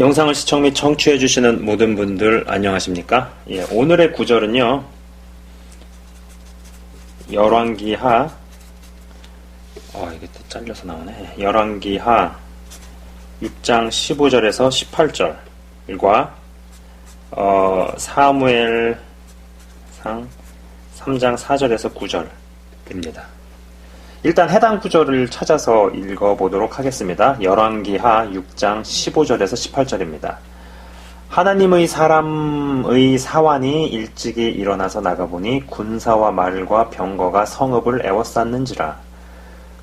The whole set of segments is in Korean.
영상을 시청 및 청취해 주시는 모든 분들 안녕하십니까? 예, 오늘의 구절은요, 열왕기하, 어, 이게 또 잘려서 나오네. 열왕기하 6장 15절에서 18절과, 어, 사무엘상 3장 4절에서 9절입니다. 일단 해당 구절을 찾아서 읽어보도록 하겠습니다. 열왕기하 6장 15절에서 18절입니다. 하나님의 사람의 사환이 일찍이 일어나서 나가보니 군사와 말과 병거가 성읍을 애워쌌는지라.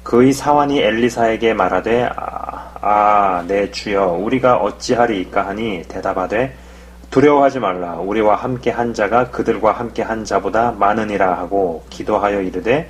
그의 사환이 엘리사에게 말하되 아, 아, 내 주여 우리가 어찌하리이까 하니 대답하되 두려워하지 말라 우리와 함께 한 자가 그들과 함께 한 자보다 많으니라 하고 기도하여 이르되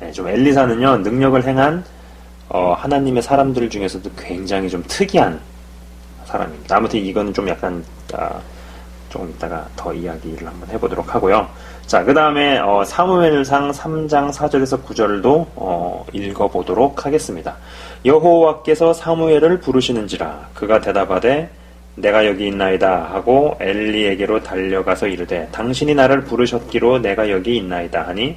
네, 좀 엘리사는요 능력을 행한 어, 하나님의 사람들 중에서도 굉장히 좀 특이한 사람입니다. 아무튼 이거는 좀 약간 아, 조금 이따가 더 이야기를 한번 해보도록 하고요. 자, 그 다음에 어, 사무엘상 3장 4절에서 9절도 어, 읽어보도록 하겠습니다. 여호와께서 사무엘을 부르시는지라 그가 대답하되 내가 여기 있나이다 하고 엘리에게로 달려가서 이르되 당신이 나를 부르셨기로 내가 여기 있나이다 하니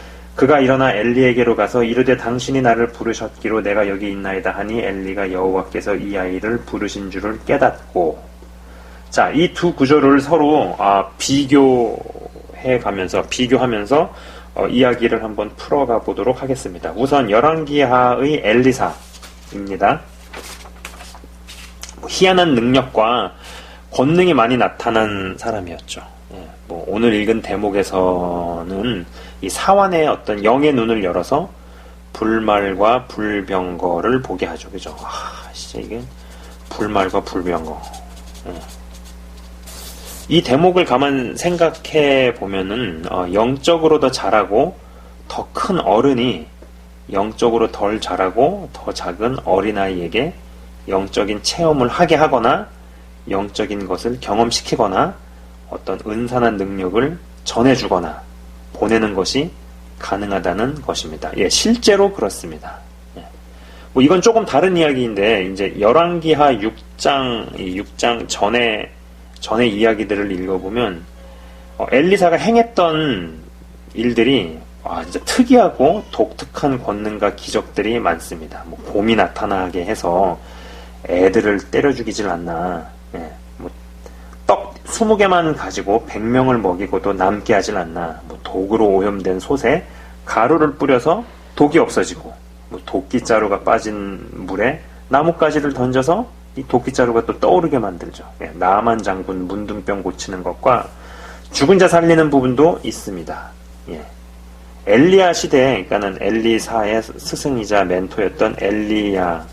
그가 일어나 엘리에게로 가서 이르되 당신이 나를 부르셨기로 내가 여기 있나이다 하니 엘리가 여호와께서 이 아이를 부르신 줄을 깨닫고 자, 이 두 구절을 서로 아, 비교해 가면서 비교하면서 어, 이야기를 한번 풀어가 보도록 하겠습니다. 우선 열왕기하의 엘리사입니다. 뭐 희한한 능력과 권능이 많이 나타난 사람이었죠. 예, 뭐 오늘 읽은 대목에서는 이 사환의 어떤 영의 눈을 열어서 불말과 불병거를 보게 하죠. 그죠? 아, 진짜 이게 불말과 불병거. 예. 이 대목을 가만 생각해 보면은 어, 영적으로 더 잘하고 더 큰 어른이 영적으로 덜 잘하고 더 작은 어린아이에게 영적인 체험을 하게 하거나 영적인 것을 경험시키거나 어떤 은산한 능력을 전해주거나 보내는 것이 가능하다는 것입니다. 예, 실제로 그렇습니다. 예. 뭐 이건 조금 다른 이야기인데 이제 열왕기하 6장 6장 전에 전의 이야기들을 읽어보면 어, 엘리사가 행했던 일들이 와, 진짜 특이하고 독특한 권능과 기적들이 많습니다. 뭐 봄이 나타나게 해서 애들을 때려 죽이질 않나. 예, 20개만 가지고 100명을 먹이고도 남게 하질 않나. 뭐 독으로 오염된 솥에 가루를 뿌려서 독이 없어지고 뭐 도끼자루가 빠진 물에 나뭇가지를 던져서 이 도끼자루가 또 떠오르게 만들죠. 예, 나만 장군 문둥병 고치는 것과 죽은 자 살리는 부분도 있습니다. 예. 엘리야 시대, 그러니까는 엘리사의 스승이자 멘토였던 엘리야.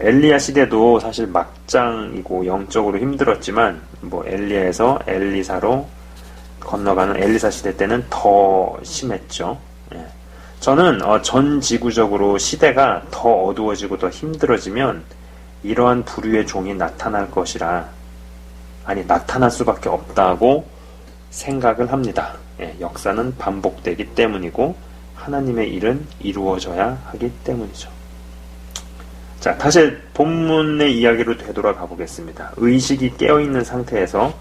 엘리야 시대도 사실 막장이고 영적으로 힘들었지만 뭐 엘리야에서 엘리사로 건너가는 엘리사 시대 때는 더 심했죠. 예. 저는 어, 전 지구적으로 시대가 더 어두워지고 더 힘들어지면 이러한 부류의 종이 나타날 것이라 아니 나타날 수밖에 없다고 생각을 합니다. 예, 역사는 반복되기 때문이고 하나님의 일은 이루어져야 하기 때문이죠. 자, 다시 본문의 이야기로 되돌아가 보겠습니다. 의식이 깨어있는 상태에서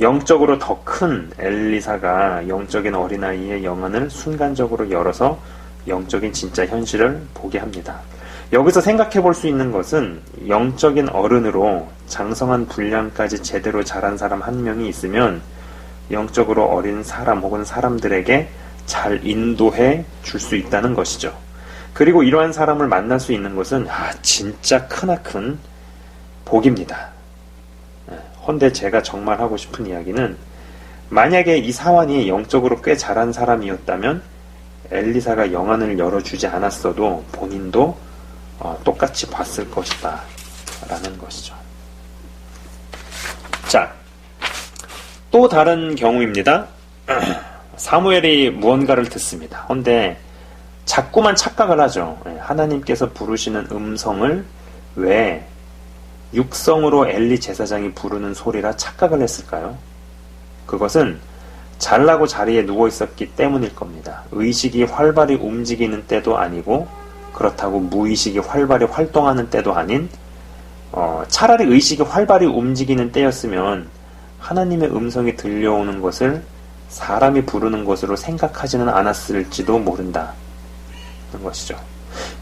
영적으로 더 큰 엘리사가 영적인 어린아이의 영안을 순간적으로 열어서 영적인 진짜 현실을 보게 합니다. 여기서 생각해 볼 수 있는 것은 영적인 어른으로 장성한 분량까지 제대로 자란 사람 한 명이 있으면 영적으로 어린 사람 혹은 사람들에게 잘 인도해 줄 수 있다는 것이죠. 그리고 이러한 사람을 만날 수 있는 것은 아, 진짜 크나큰 복입니다. 예, 헌데 제가 정말 하고 싶은 이야기는 만약에 이 사환이 영적으로 꽤 잘한 사람이었다면 엘리사가 영안을 열어주지 않았어도 본인도 어, 똑같이 봤을 것이다. 라는 것이죠. 자, 또 다른 경우입니다. 사무엘이 무언가를 듣습니다. 헌데 자꾸만 착각을 하죠. 예, 하나님께서 부르시는 음성을 왜 육성으로 엘리 제사장이 부르는 소리라 착각을 했을까요? 그것은 잘나고 자리에 누워 있었기 때문일 겁니다. 의식이 활발히 움직이는 때도 아니고 그렇다고 무의식이 활발히 활동하는 때도 아닌 어, 차라리 의식이 활발히 움직이는 때였으면 하나님의 음성이 들려오는 것을 사람이 부르는 것으로 생각하지는 않았을지도 모른다. 는 것이죠.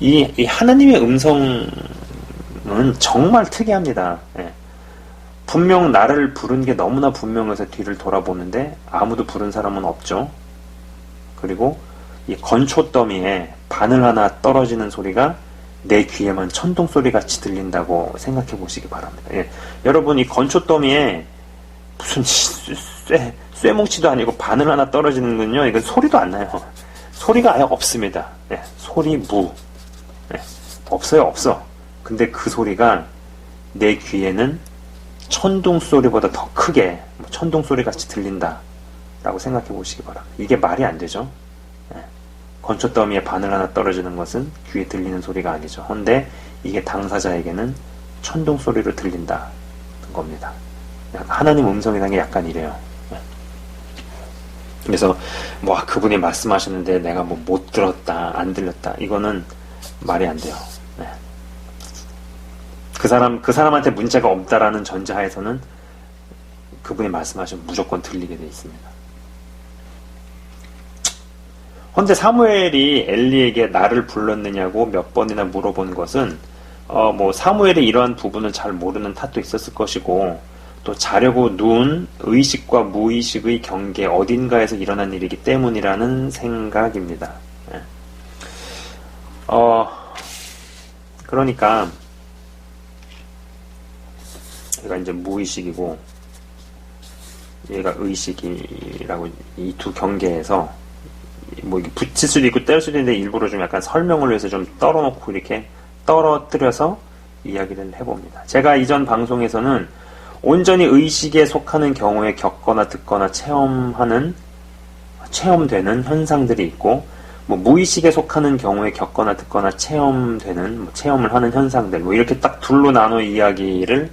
이, 이 하나님의 음성은 정말 특이합니다. 예. 분명 나를 부른 게 너무나 분명해서 뒤를 돌아보는데 아무도 부른 사람은 없죠. 그리고 이 건초 더미에 바늘 하나 떨어지는 소리가 내 귀에만 천둥 소리 같이 들린다고 생각해 보시기 바랍니다. 예. 여러분 이 건초 더미에 무슨 쇠, 쇠뭉치도 아니고 바늘 하나 떨어지는군요. 이건 소리도 안 나요. 소리가 아예 없습니다. 예. 소리 무. 예. 없어요, 없어. 근데 그 소리가 내 귀에는 천둥 소리보다 더 크게 뭐 천둥 소리 같이 들린다. 라고 생각해 보시기 바랍니다. 이게 말이 안 되죠. 예. 건초 더미에 바늘 하나 떨어지는 것은 귀에 들리는 소리가 아니죠. 근데 이게 당사자에게는 천둥 소리로 들린다는 겁니다. 하나님 음성이라는 게 약간 이래요. 예. 그래서 뭐 아, 그분이 말씀하셨는데 내가 뭐 못 들었다, 안 들렸다 이거는 말이 안 돼요. 네. 그 사람 그 사람한테 문제가 없다라는 전제하에서는 그분이 말씀하시면 무조건 들리게 돼 있습니다. 헌데 사무엘이 엘리에게 나를 불렀느냐고 몇 번이나 물어본 것은 어 뭐 사무엘이 이러한 부분을 잘 모르는 탓도 있었을 것이고 또 자려고 누운 의식과 무의식의 경계 어딘가에서 일어난 일이기 때문이라는 생각입니다. 예. 어 그러니까 얘가 이제 무의식이고 얘가 의식이라고 이 두 경계에서 뭐 이게 붙일 수도 있고 뗄 수도 있는데 일부러 좀 약간 설명을 위해서 좀 떨어놓고 이렇게 떨어뜨려서 이야기를 해봅니다. 제가 이전 방송에서는 온전히 의식에 속하는 경우에 겪거나 듣거나 체험하는 체험되는 현상들이 있고 뭐 무의식에 속하는 경우에 겪거나 듣거나 체험되는 뭐 체험을 하는 현상들 뭐 이렇게 딱 둘로 나눠 이야기를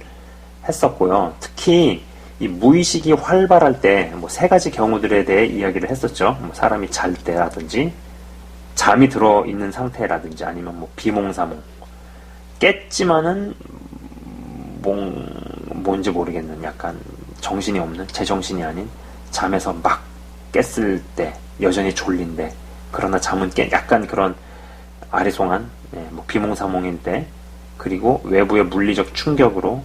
했었고요. 특히 이 무의식이 활발할 때 뭐 세 가지 경우들에 대해 이야기를 했었죠. 뭐 사람이 잘 때라든지 잠이 들어 있는 상태라든지 아니면 뭐 비몽사몽 깼지만은 몽 뭔지 모르겠는 약간 정신이 없는 제정신이 아닌 잠에서 막 깼을 때 여전히 졸린데 그러나 잠은 깨 약간 그런 아리송한 예, 뭐 비몽사몽인 때 그리고 외부의 물리적 충격으로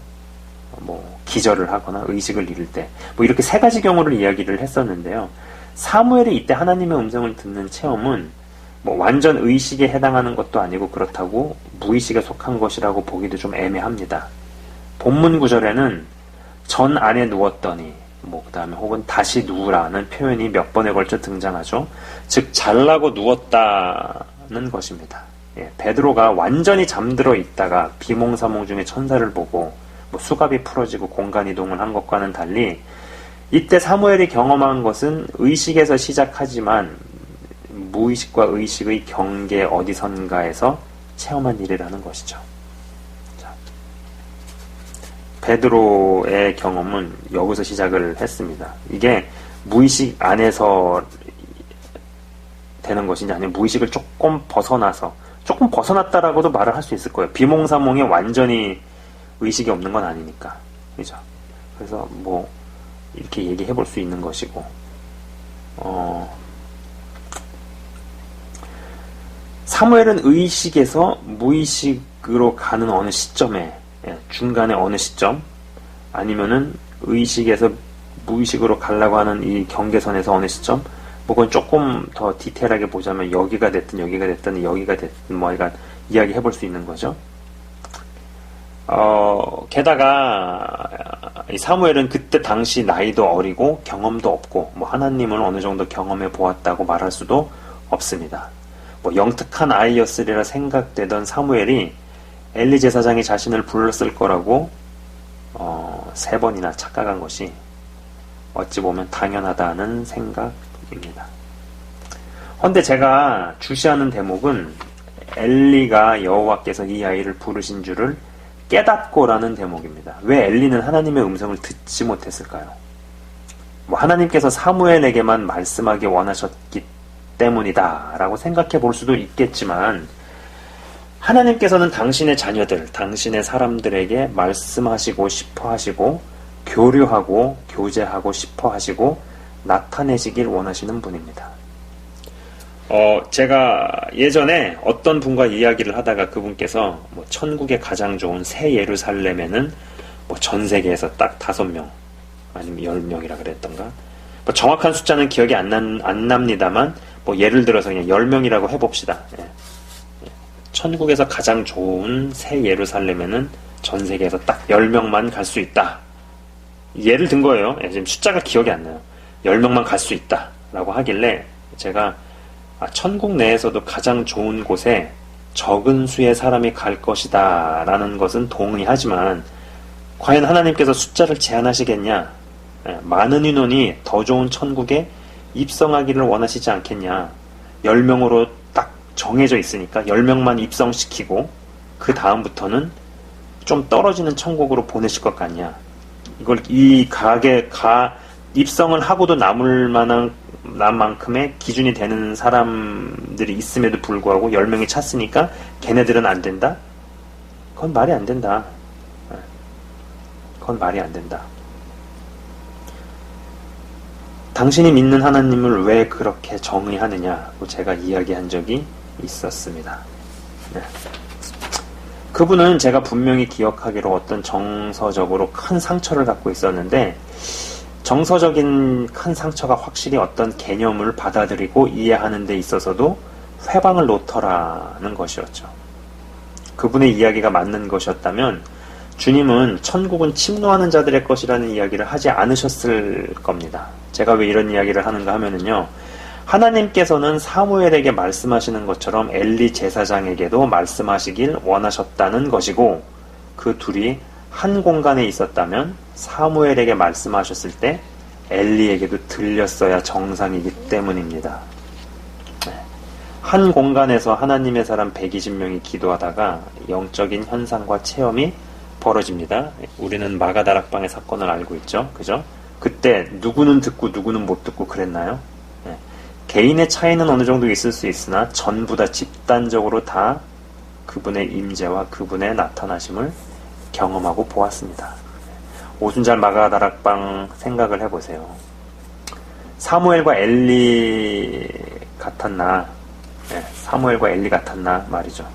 뭐 기절을 하거나 의식을 잃을 때 뭐 이렇게 세 가지 경우를 이야기를 했었는데요. 사무엘이 이때 하나님의 음성을 듣는 체험은 뭐 완전 의식에 해당하는 것도 아니고 그렇다고 무의식에 속한 것이라고 보기도 좀 애매합니다. 본문 구절에는 전 안에 누웠더니 뭐 그다음에 혹은 다시 누우라는 표현이 몇 번에 걸쳐 등장하죠. 즉 잘라고 누웠다는 것입니다. 예, 베드로가 완전히 잠들어 있다가 비몽사몽 중에 천사를 보고 뭐 수갑이 풀어지고 공간 이동을 한 것과는 달리 이때 사무엘이 경험한 것은 의식에서 시작하지만 무의식과 의식의 경계 어디선가에서 체험한 일이라는 것이죠. 베드로의 경험은 여기서 시작을 했습니다. 이게 무의식 안에서 되는 것인지 아니면 무의식을 조금 벗어나서 조금 벗어났다라고도 말을 할 수 있을 거예요. 비몽사몽에 완전히 의식이 없는 건 아니니까. 그죠? 그래서 뭐 이렇게 얘기해 볼 수 있는 것이고 어 사무엘은 의식에서 무의식으로 가는 어느 시점에 예, 중간에 어느 시점 아니면은 의식에서 무의식으로 가려고 하는 이 경계선에서 어느 시점 뭐 그건 조금 더 디테일하게 보자면 여기가 됐든 여기가 됐든 여기가 됐든 뭐 약간 이야기 해볼 수 있는 거죠. 어, 게다가 이 사무엘은 그때 당시 나이도 어리고 경험도 없고 뭐 하나님을 어느 정도 경험해 보았다고 말할 수도 없습니다. 뭐 영특한 아이였으리라 생각되던 사무엘이 엘리 제사장이 자신을 불렀을 거라고 어, 세 번이나 착각한 것이 어찌 보면 당연하다는 생각입니다. 헌데 제가 주시하는 대목은 엘리가 여호와께서 이 아이를 부르신 줄을 깨닫고라는 대목입니다. 왜 엘리는 하나님의 음성을 듣지 못했을까요? 뭐 하나님께서 사무엘에게만 말씀하기 원하셨기 때문이다라고 생각해 볼 수도 있겠지만 하나님께서는 당신의 자녀들, 당신의 사람들에게 말씀하시고 싶어 하시고 교류하고 교제하고 싶어 하시고 나타내시길 원하시는 분입니다. 어, 제가 예전에 어떤 분과 이야기를 하다가 그분께서 뭐 천국의 가장 좋은 새 예루살렘에는 뭐 전 세계에서 딱 다섯 명 아니면 열 명이라 그랬던가 뭐 정확한 숫자는 기억이 안, 난, 안 납니다만 뭐 예를 들어서 그냥 열 명이라고 해봅시다. 예. 예. 천국에서 가장 좋은 새 예루살렘에는 전 세계에서 딱 10명만 갈 수 있다. 예를 든 거예요. 예, 지금 숫자가 기억이 안 나요. 10명만 갈 수 있다. 라고 하길래 제가 아, 천국 내에서도 가장 좋은 곳에 적은 수의 사람이 갈 것이다. 라는 것은 동의하지만 과연 하나님께서 숫자를 제한하시겠냐? 예, 많은 인원이 더 좋은 천국에 입성하기를 원하시지 않겠냐. 10명으로 딱 정해져 있으니까 10명만 입성시키고 그 다음부터는 좀 떨어지는 천국으로 보내실 것 같냐. 이걸 이 가게 가 입성을 하고도 남을 만한 남 만큼의 기준이 되는 사람들이 있음에도 불구하고 10명이 찼으니까 걔네들은 안 된다? 그건 말이 안 된다. 예. 그건 말이 안 된다. 당신이 믿는 하나님을 왜 그렇게 정의하느냐고 제가 이야기한 적이 있었습니다. 네. 그분은 제가 분명히 기억하기로 어떤 정서적으로 큰 상처를 갖고 있었는데 정서적인 큰 상처가 확실히 어떤 개념을 받아들이고 이해하는 데 있어서도 회방을 놓더라는 것이었죠. 그분의 이야기가 맞는 것이었다면 주님은 천국은 침노하는 자들의 것이라는 이야기를 하지 않으셨을 겁니다. 제가 왜 이런 이야기를 하는가 하면은요. 하나님께서는 사무엘에게 말씀하시는 것처럼 엘리 제사장에게도 말씀하시길 원하셨다는 것이고 그 둘이 한 공간에 있었다면 사무엘에게 말씀하셨을 때 엘리에게도 들렸어야 정상이기 때문입니다. 네. 한 공간에서 하나님의 사람 120명이 기도하다가 영적인 현상과 체험이 벌어집니다. 우리는 마가다락방의 사건을 알고 있죠. 그죠? 그때 누구는 듣고 누구는 못 듣고 그랬나요? 네. 개인의 차이는 어느 정도 있을 수 있으나 전부 다 집단적으로 다 그분의 임재와 그분의 나타나심을 경험하고 보았습니다. 오순절 마가 다락방 생각을 해보세요. 사무엘과 엘리 같았나? 네, 사무엘과 엘리 같았나 말이죠.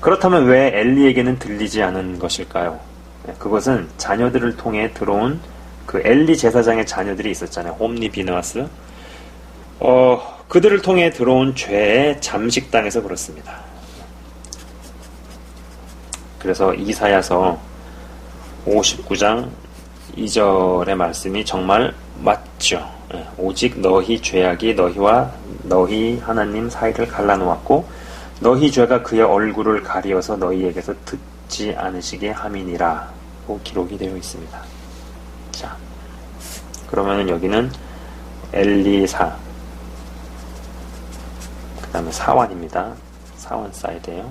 그렇다면 왜 엘리에게는 들리지 않은 것일까요? 네, 그것은 자녀들을 통해 들어온 그 엘리 제사장의 자녀들이 있었잖아요. 홈니 비너스. 어, 그들을 통해 들어온 죄에 잠식당해서 그렇습니다. 그래서 이사야서 59장 2절의 말씀이 정말 맞죠. 예, 오직 너희 죄악이 너희와 너희 하나님 사이를 갈라놓았고 너희 죄가 그의 얼굴을 가리어서 너희에게서 듣지 않으시게 함이니라고 기록이 되어 있습니다. 자, 그러면은 여기는 엘리사, 그 다음에 사완입니다. 사완 사이드에요.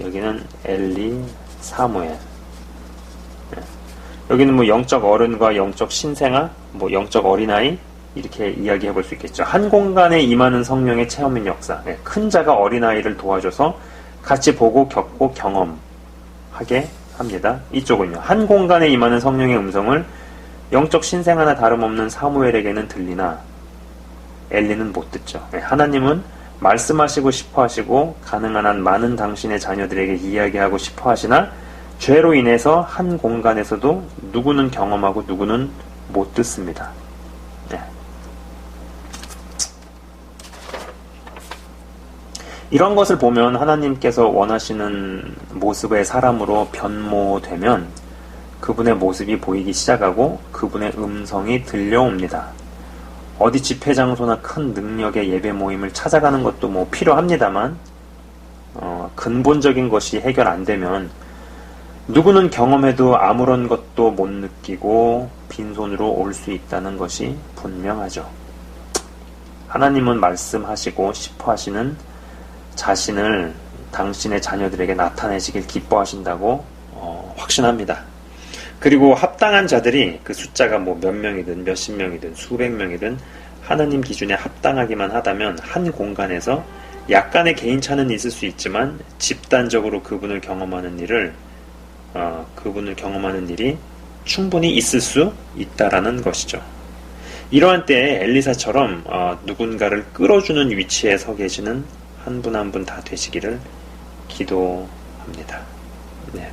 여기는 엘리 사무엘. 네. 여기는 뭐 영적 어른과 영적 신생아, 뭐 영적 어린아이 이렇게 이야기해 볼 수 있겠죠. 한 공간에 임하는 성령의 체험인 역사. 네. 큰 자가 어린아이를 도와줘서 같이 보고 겪고 경험하게 합니다. 이쪽은요. 한 공간에 임하는 성령의 음성을 영적 신생아나 다름없는 사무엘에게는 들리나 엘리는 못 듣죠. 네. 하나님은 말씀하시고 싶어 하시고 가능한 한 많은 당신의 자녀들에게 이야기하고 싶어 하시나 죄로 인해서 한 공간에서도 누구는 경험하고 누구는 못 듣습니다. 네. 이런 것을 보면 하나님께서 원하시는 모습의 사람으로 변모되면 그분의 모습이 보이기 시작하고 그분의 음성이 들려옵니다. 어디 집회 장소나 큰 능력의 예배 모임을 찾아가는 것도 뭐 필요합니다만 어, 근본적인 것이 해결 안 되면 누구는 경험해도 아무런 것도 못 느끼고 빈손으로 올 수 있다는 것이 분명하죠. 하나님은 말씀하시고 싶어 하시는 자신을 당신의 자녀들에게 나타내시길 기뻐하신다고 어, 확신합니다. 그리고 합당한 자들이 그 숫자가 뭐 몇 명이든 몇십 명이든 수백 명이든 하나님 기준에 합당하기만 하다면 한 공간에서 약간의 개인차는 있을 수 있지만 집단적으로 그분을 경험하는 일을 어, 그분을 경험하는 일이 충분히 있을 수 있다라는 것이죠. 이러한 때에 엘리사처럼 어, 누군가를 끌어주는 위치에 서 계시는 한 분 한 분 다 되시기를 기도합니다. 네.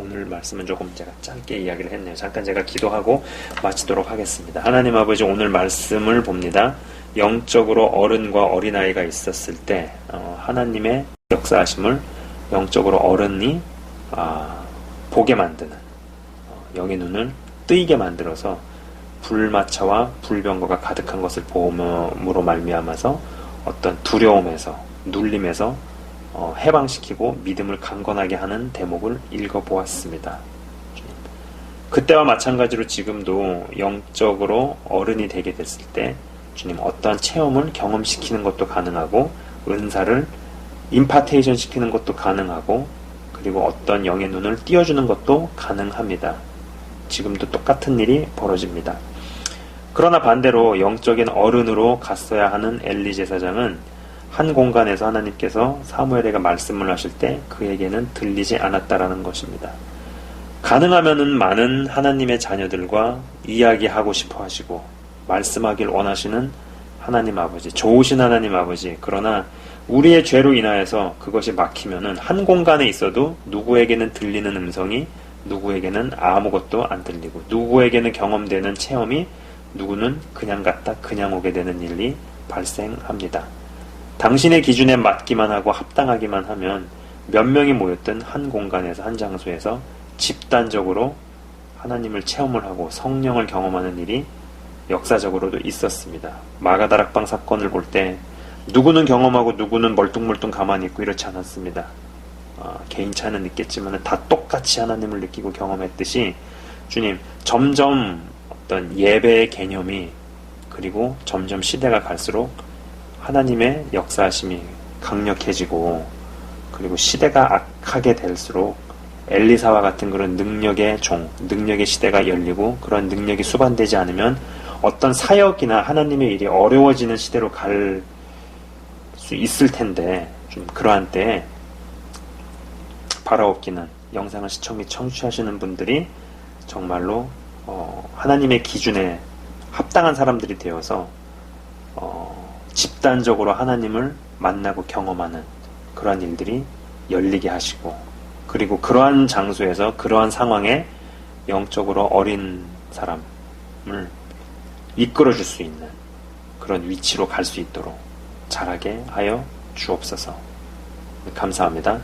오늘 말씀은 조금 제가 짧게 이야기를 했네요. 잠깐 제가 기도하고 마치도록 하겠습니다. 하나님 아버지 오늘 말씀을 봅니다. 영적으로 어른과 어린아이가 있었을 때 어, 하나님의 역사하심을 영적으로 어른이 아, 보게 만드는 어, 영의 눈을 뜨이게 만들어서 불마차와 불병거가 가득한 것을 보험으로 말미암아서 어떤 두려움에서 눌림에서 어, 해방시키고 믿음을 강건하게 하는 대목을 읽어보았습니다. 그때와 마찬가지로 지금도 영적으로 어른이 되게 됐을 때 주님 어떠한 체험을 경험시키는 것도 가능하고 은사를 임파테이션 시키는 것도 가능하고 그리고 어떤 영의 눈을 띄워주는 것도 가능합니다. 지금도 똑같은 일이 벌어집니다. 그러나 반대로 영적인 어른으로 갔어야 하는 엘리 제사장은 한 공간에서 하나님께서 사무엘에게 말씀을 하실 때 그에게는 들리지 않았다라는 것입니다. 가능하면은 많은 하나님의 자녀들과 이야기하고 싶어 하시고 말씀하길 원하시는 하나님 아버지, 좋으신 하나님 아버지. 그러나 우리의 죄로 인하여서 그것이 막히면은 한 공간에 있어도 누구에게는 들리는 음성이 누구에게는 아무것도 안 들리고 누구에게는 경험되는 체험이 누구는 그냥 갔다 그냥 오게 되는 일이 발생합니다. 당신의 기준에 맞기만 하고 합당하기만 하면 몇 명이 모였든 한 공간에서 한 장소에서 집단적으로 하나님을 체험을 하고 성령을 경험하는 일이 역사적으로도 있었습니다. 마가다락방 사건을 볼 때 누구는 경험하고 누구는 멀뚱멀뚱 가만히 있고 이렇지 않았습니다. 어, 개인 차는 있겠지만 다 똑같이 하나님을 느끼고 경험했듯이 주님 점점 어떤 예배의 개념이 그리고 점점 시대가 갈수록 하나님의 역사하심이 강력해지고 그리고 시대가 악하게 될수록 엘리사와 같은 그런 능력의 종, 능력의 시대가 열리고 그런 능력이 수반되지 않으면 어떤 사역이나 하나님의 일이 어려워지는 시대로 갈 수 있을 텐데 좀 그러한 때에 바라옵기는 영상을 시청 및 청취하시는 분들이 정말로 어, 하나님의 기준에 합당한 사람들이 되어서 어, 집단적으로 하나님을 만나고 경험하는 그러한 일들이 열리게 하시고 그리고 그러한 장소에서 그러한 상황에 영적으로 어린 사람을 이끌어 줄 수 있는 그런 위치로 갈 수 있도록 잘하게 하여 주옵소서. 감사합니다.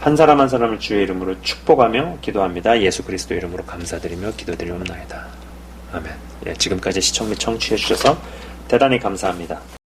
한 사람 한 사람을 주의 이름으로 축복하며 기도합니다. 예수 그리스도 이름으로 감사드리며 기도드리옵나이다. 아멘. 예, 지금까지 시청 및 청취해 주셔서 대단히 감사합니다.